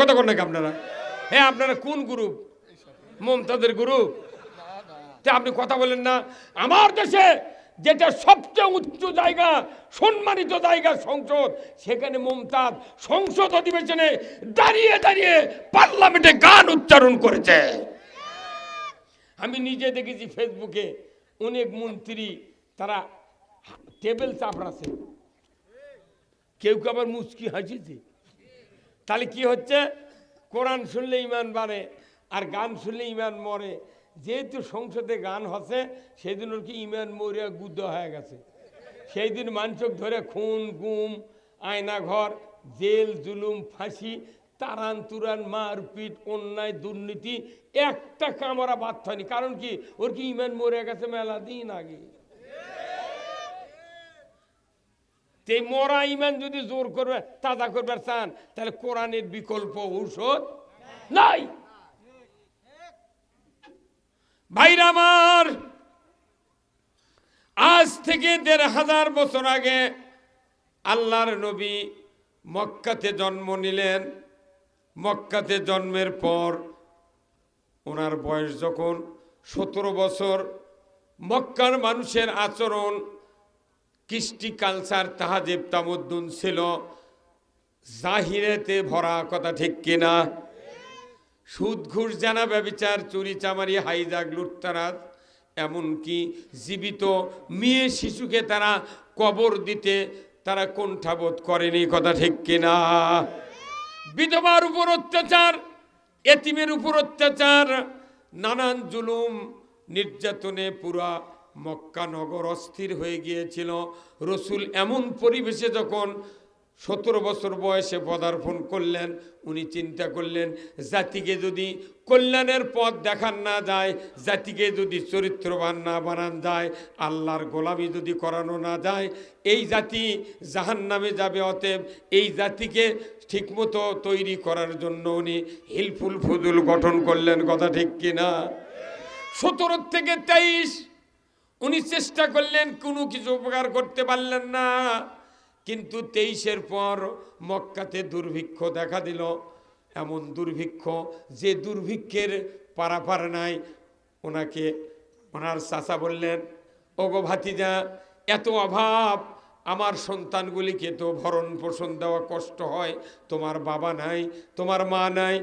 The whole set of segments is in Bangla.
কথা কন নাকি আপনারা? হ্যাঁ আপনারা কোন গ্রুপ মমতাদের গ্রুপ আপনি কথা বলেন না। আমার দেশে যেটা সবচেয়ে উচ্চ জায়গা, সম্মানিত জায়গা সংসদ, সেখানে মমতাজ সংসদ অধিবেশনে দাঁড়িয়ে দাঁড়িয়ে পার্লামেন্টে গান উচ্চারণ করেছে। আমি নিজে দেখেছি ফেসবুকে অনেক মন্ত্রী, তারা টেবিল চাপড়াছে কেউ কেউ আবার মুচকি হাসিছে তাহলে কি হচ্ছে? কোরআন শুনলে ইমান বাড়ে, আর গান শুনলে ইমান মরে। যেহেতু সংসদে গান হচ্ছে সেই দিন ওর কি ইমান মরিয়া গুদ্ধ হয়ে গেছে। সেই দিন মানচক ধরে খুন, গুম আয়নাঘর জেল, জুলুম, ফাঁসি, তারান তুরান, মারপিট, অন্যায়, দুর্নীতি, একটা কামরা বাদ হয়নি। কারণ কি? ওর কি ইমান মরে গেছে মেলা দিন আগে। তে মরা ইমান যদি জোর করবে, তাজা করবার চান, তাহলে কোরআনের বিকল্প ঔষধ নাই। ভাইরা আমার, আজ থেকে দেড় হাজার বছর আগে আল্লাহর নবী মক্কাতে জন্ম নিলেন। মক্কাতে জন্মের পর ওনার বয়স যখন সতেরো বছর, মক্কার মানুষের আচরণ কৃষ্টি কালচার তাহাজেব তামুদ্দুন ছিল। জাহিরেতে ভরা কথা ঠিক কিনা? সুদ ঘুষ জানা ব্যবিচার, চুরি চামারি, হাইজাক, লুটতারাজ। এমনকি জীবিত মেয়ে শিশুকে তারা কবর দিতে তারা কোণ্ঠাবোধ করেনি, কথা ঠিক কিনা? বিধবার উপর অত্যাচার, এতিমের উপর অত্যাচার, নানান জুলুম, নির্যাতনে পুরা মক্কা নগর অস্থির হয়ে গিয়েছিল। রসুল এমন পরিবেশে যখন সতেরো বছর বয়সে পদার্পণ করলেন, উনি চিন্তা করলেন, জাতিকে যদি কল্যাণের পথ দেখান না যায়, জাতিকে যদি চরিত্রবান না বানান যায়, আল্লাহর গোলামি যদি করানো না যায়, এই জাতি জাহান নামে যাবে। অতএব এই জাতিকে ঠিকমতো তৈরি করার জন্য উনি হিলফুল ফুদুল গঠন করলেন। কথা ঠিক কিনা? সতেরো থেকে তেইশ উনি চেষ্টা করলেন, কোনো কিছু উপকার করতে পারলেন না। কিন্তু তেইশের পর মক্কাতে দুর্ভিক্ষ দেখা দিল। এমন দুর্ভিক্ষ, যে দুর্ভিক্ষের পারাপার নাই। ওনাকে, ওনার চাচা বললেন, ওগো ভাতিজা, এত অভাব, আমার সন্তানগুলিকে তো ভরণ পোষণ দেওয়া কষ্ট হয়। তোমার বাবা নাই, তোমার মা নাই,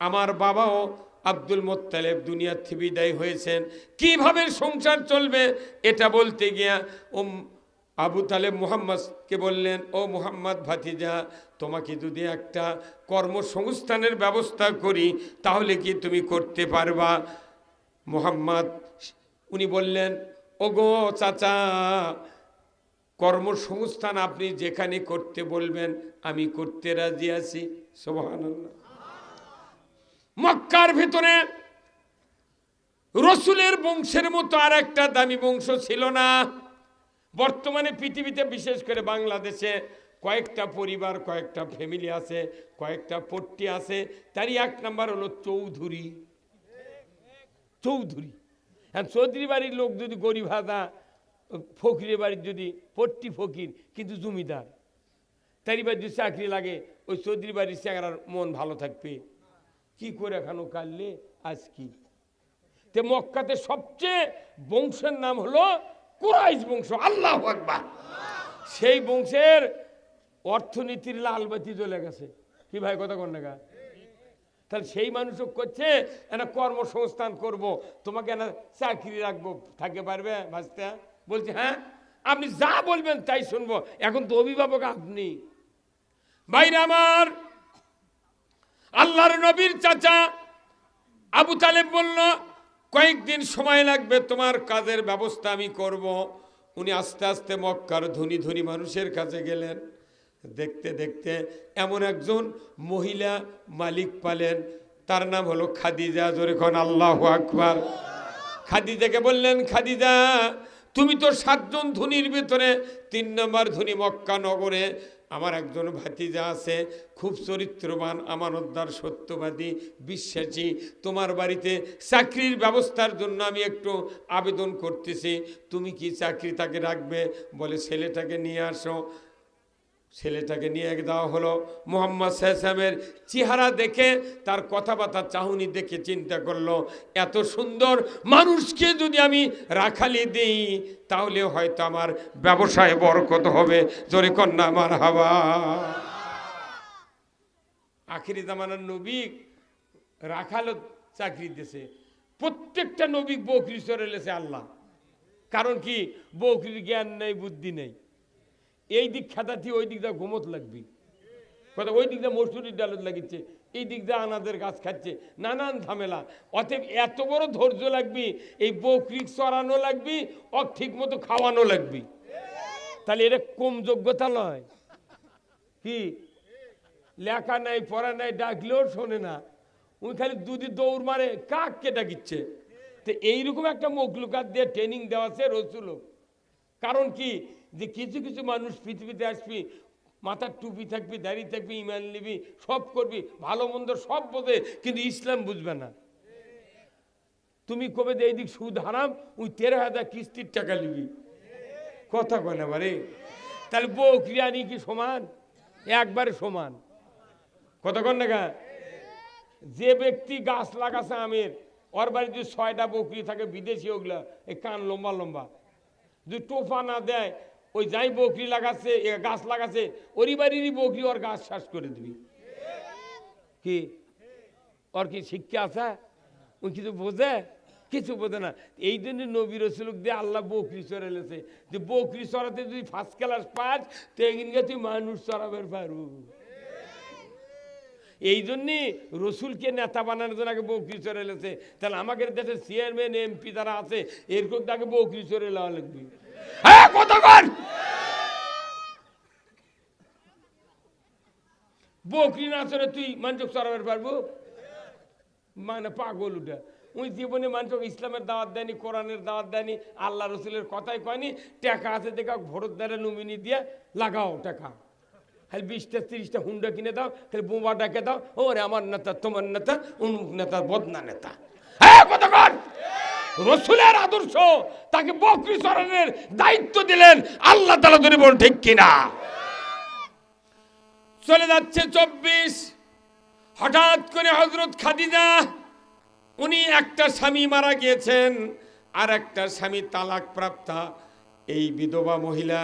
আমার বাবাও আব্দুল মোত্তালেব দুনিয়ার থেকে বিদায় হয়েছেন। কীভাবে সংসার চলবে, এটা বলতে গিয়া ও আবু তালেব মুহাম্মদকে বললেন, ও মুহাম্মদ ভাতিজা, তোমাকে যদি একটা কর্মসংস্থানের ব্যবস্থা করি, তাহলে কি তুমি করতে পারবা? মুহাম্মদ, উনি বললেন ও গো চাচা, কর্মসংস্থান আপনি যেখানে করতে বলবেন, আমি করতে রাজি আছি। সোহানাল্লাহ মক্কার ভিতরে রসুলের বংশের মতো আর একটা দামি বংশ ছিল না। বর্তমানে পৃথিবীতে বিশেষ করে বাংলাদেশে কয়েকটা পরিবার, কয়েকটা ফ্যামিলি আছে, কয়েকটা পট্টি আছে। তারই এক নাম্বার হলো চৌধুরী। চৌধুরী। হ্যাঁ চৌধুরী বাড়ির লোক যদি গরিব হাদা, ফকিরের বাড়ির যদি পট্টি ফকির, কিন্তু জমিদার। তারই বাড়ি যদি চাকরি লাগে, ওই চৌধুরী বাড়ির চ্যাংরার মন ভালো থাকবে। কি করে খানো কাললে? আজ কি? তে মক্কাতে সবচেয়ে বংশের নাম হলো কুরাইশ বংশ, আল্লাহ আকবার। সেই বংশের অর্থনীতির লালবাতি জ্বলে গেছে। কি ভাই কথা কন না তাহলে সেই মানুষও করছে একটা কর্মসংস্থান করব, তোমাকে একটা চাকরি রাখব, থাকতে পারবে বাঁচতে বলছে হ্যাঁ? আপনি যা বলবেন তাই শুনব। এখন তো অভিভাবক আপনি। বাইরে আমার আল্লাহর নবীর চাচা আবু তালেব বলল, কয়েকদিন সময় লাগবে, তোমার কাজের ব্যবস্থা আমি করব। উনি আস্তে আস্তে মক্কার ধনী ধনী মানুষের কাছে গেলেন। দেখতে দেখতে এমন একজন মহিলা মালিক পালেন। তার নাম হলো খাদিজা জোরেখন আল্লাহ আকবার। খাদিজাকে বললেন, খাদিজা, তুমি তো সাতজন ধনীর ভিতরে তিন নম্বর ধনী মক্কা নগরে আমার একজন ভাতিজা আছে, খুব চরিত্রবান, আমানতদার, সত্যবাদী, বিশ্বাসী। তোমার বাড়িতে চাকরির ব্যবস্থার জন্য আমি একটু আবেদন করতেছি। তুমি কি চাকরি তাকে রাখবে? বলে, ছেলেটাকে নিয়ে আসো। ছেলেটাকে নিয়ে এক দেওয়া হলো। মোহাম্মদ সাহেবের চেহারা দেখে তার কথাবার্তা চাহনি দেখে চিন্তা করল, এত সুন্দর মানুষকে যদি আমি রাখালি দিই, তাহলে হয়তো আমার ব্যবসায় বরকত হবে। জোরে কন্যা আমার হাওয়া। আখিরি জামানার নবী রাখালো চাকরি দিয়েছে প্রত্যেকটা নবী বকরি চরে লেছে আল্লাহ। কারণ কি? বকরির জ্ঞান নেই, বুদ্ধি নেই। এই দিক খেতাতি ওই দিক দিয়ে ঘুমত লাগবি। কথা ওই দিক দিয়ে মসুরির ডালত লাগিচ্ছে, এই দিক দিয়ে আনাদের গাছ খাচ্ছে, নানান ঝামেলা। অতএব এত বড় ধৈর্য লাগবি, এই বকরি চড়ানো লাগবি অ ঠিক মতো খাওয়ানো লাগবি। তাহলে এটা কম যোগ্যতা নয়। কি? লেখা নাই, পড়া নাই, ডাকলেও শোনে না। উনি খালি দুদি দৌড় মারে, কাককে ডাকিচ্ছে। তো এইরকম একটা মকলুকাত দিয়ে ট্রেনিং দেওয়া আছে রসুল। কারণ কি? যে কিছু কিছু মানুষ পৃথিবীতে আসবি, মাথার টুপি থাকবি দাঁড়িয়ে থাকবি, ইমান নিবি, সব করবি, ভালো মন্দ সব বোঝে, কিন্তু ইসলাম বুঝবে না। তুমি কবে যে এইদিক সুদ হারাম, ওই তেরো হাজার কিস্তির টাকা নিবি। কথা কয় না বারে? তাহলে বকরিয়া নি কি সমান? একবারে সমান। কতক্ষণ না যে ব্যক্তি গাছ লাগাছে আমের, ওর বাড়িতে ছয়টা বকরি থাকে, বিদেশি ওগুলা, এই কান লম্বা লম্বা। যদি টোফা না দেয় ওই যাই বকরি লাগাচ্ছে গাছ লাগাচ্ছে ওরই বাড়িরই বকরি ওর গাছ শ্বাস করে দিবি। কি? ওর কি শিক্ষা আছে? ওই কিছু বোঝে? কিছু বোঝে না। এই জন্য নবী রসুলক দিয়ে আল্লাহ বকরি চড়ে লেছে যে বকরি চড়াতে যদি ফার্স্ট ক্লাস পাস, তো এগিনকে তুই মানুষ চড়াবার পারু এই জন্যে রসুলকে নেতা বানানোর জন্য আগে বকরি চড়ে লেছে তাহলে আমাদের দেশের চেয়ারম্যান এমপি যারা আছে, এরকম তাকে বকরি চড়ে লওয়া লাগবে। হ্যাঁ বকরি না চলে তুই মানুষ চড়াবার পারব? মানে পাগল উঠে ওই জীবনে মানুষ ইসলামের দাওয়াত দেয়নি, কোরআনের দাওয়াত দেয়নি, আল্লাহ রসুলের কথাই কয়নি, টাকা আছে দেখা ভোট দ্বারা নমিনি দিয়ে লাগাও টাকা। খালি বিশটা, তিরিশটা হুন্ডা কিনে দাও, খালি বোমা ডাকে দাও ও রে আমার নেতা, তোমার নেতা অমুক নেতা, বদনা নেতা। হ্যাঁ রসুলের আদর্শ, তাকে বকরি চরণের দায়িত্ব দিলেন, আল্লাহ তালা ধরে বল ঠিক কিনা? চলে যাচ্ছে চব্বিশ। হঠাৎ করে হজরত খাদিজা, উনি একটা স্বামী মারা গিয়েছেন, আর একটা স্বামী তালাক প্রাপ্তা এই বিধবা মহিলা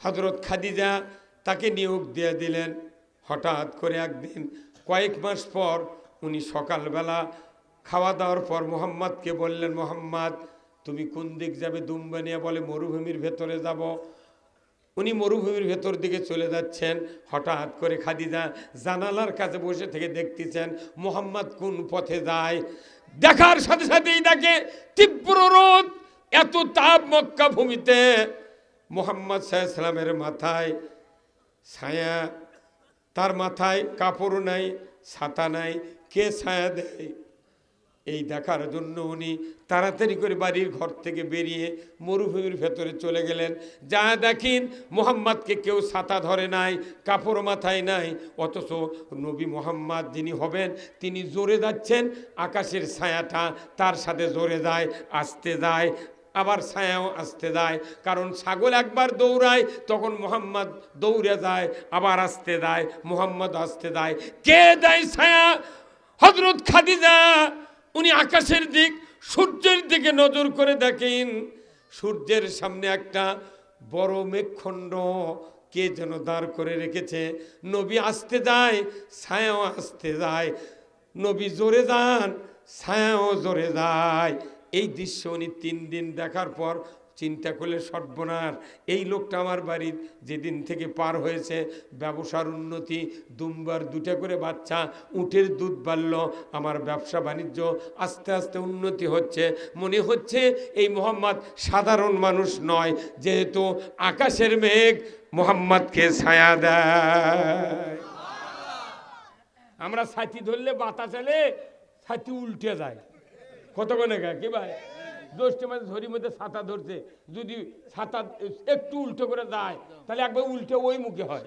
হজরত খাদিজা তাকে নিয়োগ দিয়ে দিলেন। হঠাৎ করে একদিন, কয়েক মাস পর উনি সকালবেলা খাওয়া দাওয়ার পর মোহাম্মদকে বললেন, মোহাম্মদ, তুমি কোন দিক যাবে? দুম্বানিয়া বলে, মরুভূমির ভেতরে যাব। উনি মরুভূমির ভেতর দিকে চলে যাচ্ছেন। হঠাৎ করে খাদিজা জানালার কাছে বসে থেকে দেখতেছেন মোহাম্মদ কোন পথে যায়। দেখার সাথে সাথেই দেখে তীব্র রোদ, এত তাপ মক্কা ভূমিতে। মোহাম্মদ সাহায্যামের মাথায় ছায়া, তার মাথায় কাপড় নাই, ছাতা নাই, কে ছায়া দেয়? এই দেখার জন্য উনি তাড়াতাড়ি করে বাড়ির ঘর থেকে বেরিয়ে মরুভূমির ভেতরে চলে গেলেন। যা দেখেন, মোহাম্মদকে কেউ ছাতা ধরে নাই, কাপড় মাথায় নাই, অথচ নবী মোহাম্মদ যিনি হবেন, তিনি জোরে যাচ্ছেন, আকাশের ছায়াটা তার সাথে জোরে যায়, আসতে যায়, আবার ছায়াও আসতে যায়। কারণ ছাগল একবার দৌড়ায়, তখন মোহাম্মদ দৌড়ে যায়, আবার আসতে যায় মোহাম্মদ আসতে যায়। কে দেয় ছায়া? হজরত খাদিজা। উনি আকাশের দিক, সূর্যের দিকে নজর করে দেখেন। সূর্যের সামনে একটা বড় মেঘখণ্ড কে যেন দাঁড় করে রেখেছে। নবী আসতে যায়, ছায়াও আসতে যায়। নবী জোরে যান, ছায়াও জোরে যায়। এই দৃশ্য উনি তিন দিন দেখার পর চিন্তা করলে সর্বনাশ। এই লোকটা আমার বাড়ির যেদিন থেকে পার হয়েছে, ব্যবসার উন্নতি, দুমবার দুটা করে বাচ্চা, উটের দুধ বাড়ল, আমার ব্যবসা বাণিজ্য আস্তে আস্তে উন্নতি হচ্ছে। মনে হচ্ছে এই মোহাম্মদ সাধারণ মানুষ নয়, যেহেতু আকাশের মেঘ মোহাম্মদকে ছায়া দেয়। আমরা ছাতি ধরলে বাতাস এলে ছাতি উল্টে যায়। কতক্ষণে কি ভাই? দোষটি মাঝে ধরি মধ্যে ছাতা ধরছে। যদি ছাতা একটু উল্টো করে যায় তাহলে একবার উল্টে ওই মুখে হয়।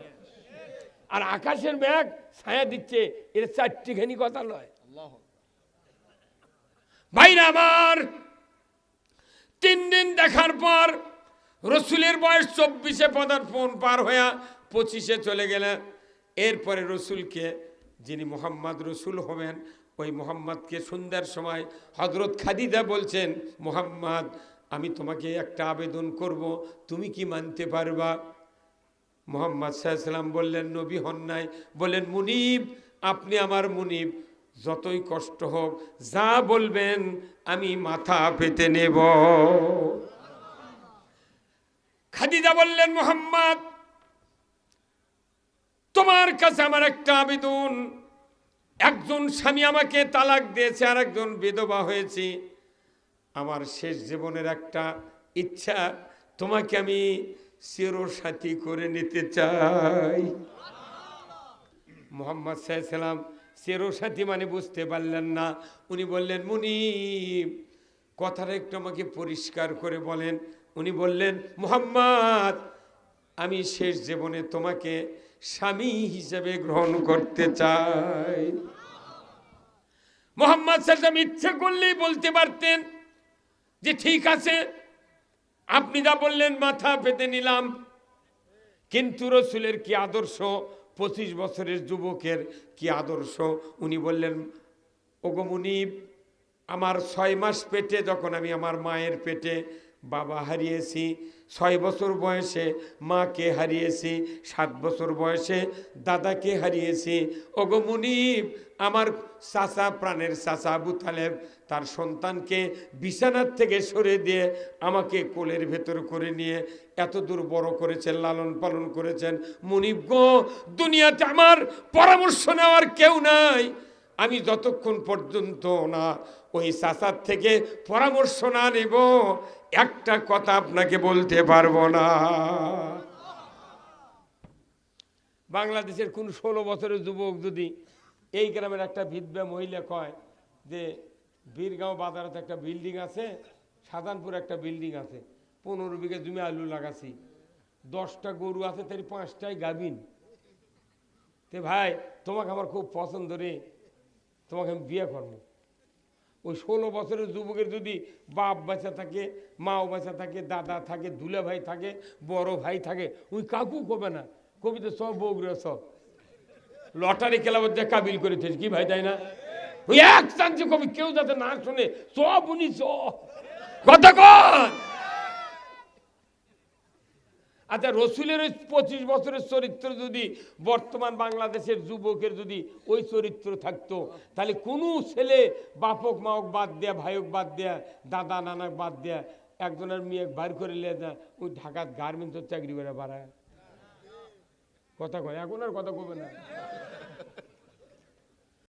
আর আকাশের ব্যাগ ছায়া দিচ্ছে, এর চারটিখানি কথা নয় ভাইরা আমার, তিন দিন দেখার পর রসুলের বয়স চব্বিশে পদার পদার্পণ পার হইয়া পঁচিশে চলে গেলেন। এরপরে রসুলকে, যিনি মোহাম্মদ রসুল হবেন ওই মোহাম্মদকে সন্ধ্যার সময় হজরত খাদিদা বলছেন, মোহাম্মদ, আমি তোমাকে একটা আবেদন করব, তুমি কি মানতে পারবা? মোহাম্মদ সাল্লাম বললেন, নবী হন নাই। বললেন, মুনিব, আপনি আমার মুনিব, যতই কষ্ট হোক, যা বলবেন আমি মাথা পেতে নেব। খাদিজা বললেন, মোহাম্মদ, তোমার কাছে আমার একটা আবেদন। একজন স্বামী আমাকে তালাক দিয়েছে আর একজন বিধবা হয়েছি। আমার শেষ জীবনের একটা ইচ্ছা, তোমাকে আমি চিরসাথী করে নিতে চাই। মোহাম্মদ সাল্লাম চিরসাথী মানে বুঝতে পারলেন না। উনি বললেন, মুনি, কথাটা একটু আমাকে পরিষ্কার করে বলেন। উনি বললেন, মোহাম্মদ, আমি শেষ জীবনে তোমাকে স্বামী হিসেবে গ্রহণ করতে চাই মোহাম্মদ সাল্লাম ইচ্ছে করলেই বলতে পারতেন যে, ঠিক আছে, আপনি যা বললেন মাথা পেতে নিলাম। কিন্তু রসুলের কি আদর্শ? পঁচিশ বছরের যুবকের কি আদর্শ? উনি বললেন, ওগো মুনিব, আমার ছয় মাস পেটে, যখন আমি আমার মায়ের পেটে বাবা হারিয়েছি। ছয় বছর বয়সে মাকে হারিয়েছি, সাত বছর বয়সে দাদাকে হারিয়েছি। ওগো মুনিব, আমার চাচা, প্রাণের চাচা আবু তালেব, তার সন্তানকে বিছানার থেকে সরে দিয়ে আমাকে কোলের ভেতর করে নিয়ে এত দূর বড় করেছেন, লালন পালন করেছেন। মুনিব গো, দুনিয়াতে আমার পরামর্শ নেওয়ার কেউ নাই। আমি যতক্ষণ পর্যন্ত না ওই চাচার থেকে পরামর্শ না নেব, একটা কথা আপনাকে বলতে পারব না। বাংলাদেশের কোন ষোলো বছরের যুবক যদি এই গ্রামের একটা বিধবা মহিলা কয় যে, বীরগাঁও বাজারত একটা বিল্ডিং আছে সাধানপুর একটা বিল্ডিং আছে, পনেরো বিঘে জমি আলু লাগাছি, দশটা গরু আছে তাই পাঁচটাই গাভিন। তে ভাই, তোমাকে আমার খুব পছন্দ রে। তোমাকে আমি বিয়ে করব। ওই ষোলো বছরের যুবকের যদি বাপ বাচ্চা থাকে মাও বাচ্চা থাকে দাদা থাকে দুলে ভাই থাকে বড় ভাই থাকে ওই কাকু কবে না। কবিতা সব বউগুলো সব। লটারি খেলাবার যা কাবিল করে থেস কি ভাই তাই না? ওই এক চান্সে কবি কেউ যাতে না শোনে সব উনি সব কথা কন। আচ্ছা রসুলের ওই পঁচিশ বছরের চরিত্র যদি বর্তমান বাংলাদেশের যুবকের যদি ওই চরিত্র থাকতো, তাহলে কোনো ছেলে বাপক মাওক বাদ দেয়া ভাইক বাদ দেয়া, দাদা নানাক বাদ দেয়া, একজনের মেয়ে বার করে লিয়ে যায়, ওই ঢাকার গার্মেন্টসের চাকরি করে বাড়ায়। কথা কয়, এখন আর কথা কবে না।